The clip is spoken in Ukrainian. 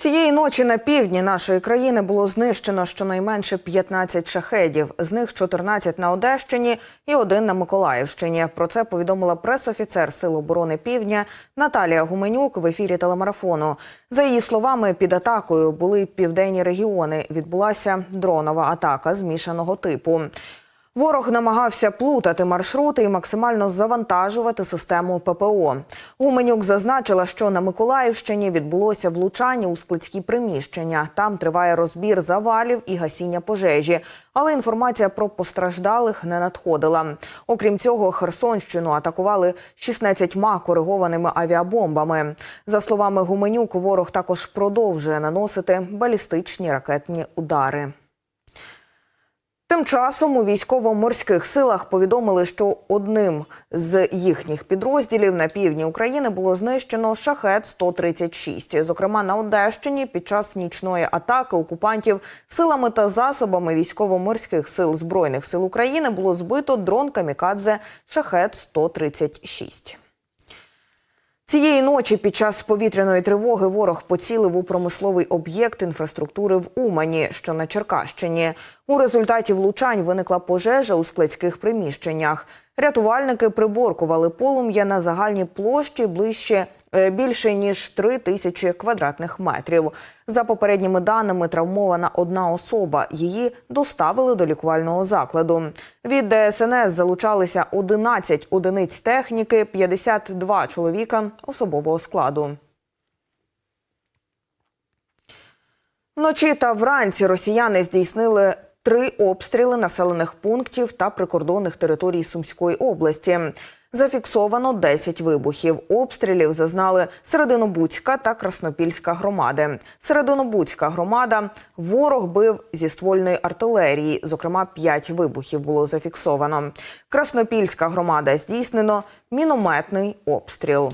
Цієї ночі на півдні нашої країни було знищено щонайменше 15 шахедів. З них 14 на Одещині і один на Миколаївщині. Про це повідомила пресофіцер Сил оборони Півдня Наталія Гуменюк в ефірі телемарафону. За її словами, під атакою були південні регіони. Відбулася дронова атака змішаного типу. Ворог намагався плутати маршрути і максимально завантажувати систему ППО. Гуменюк зазначила, що на Миколаївщині відбулося влучання у складські приміщення. Там триває розбір завалів і гасіння пожежі. Але інформація про постраждалих не надходила. Окрім цього, Херсонщину атакували 16 коригованими авіабомбами. За словами Гуменюк, ворог також продовжує наносити балістичні ракетні удари. Тим часом у військово-морських силах повідомили, що одним з їхніх підрозділів на півдні України було знищено шахет 136 Зокрема, на Одещині під час нічної атаки окупантів силами та засобами військово-морських сил збройних сил України було збито дрон камікадзе шахет 136 Цієї ночі під час повітряної тривоги ворог поцілив у промисловий об'єкт інфраструктури в Умані, що на Черкащині. У результаті влучань виникла пожежа у складських приміщеннях. Рятувальники приборкували полум'я на загальній площі ближче більше ніж три тисячі квадратних метрів. За попередніми даними, травмована одна особа. Її доставили до лікувального закладу. Від ДСНС залучалися 11 одиниць техніки, 52 чоловіка особового складу. Вночі та вранці росіяни здійснили три обстріли населених пунктів та прикордонних територій Сумської області. Зафіксовано 10 вибухів. Обстрілів зазнали Серединобудська та Краснопільська громади. Серединобудська громада ворог бив зі ствольної артилерії. Зокрема, 5 вибухів було зафіксовано. Краснопільська громада здійснено мінометний обстріл.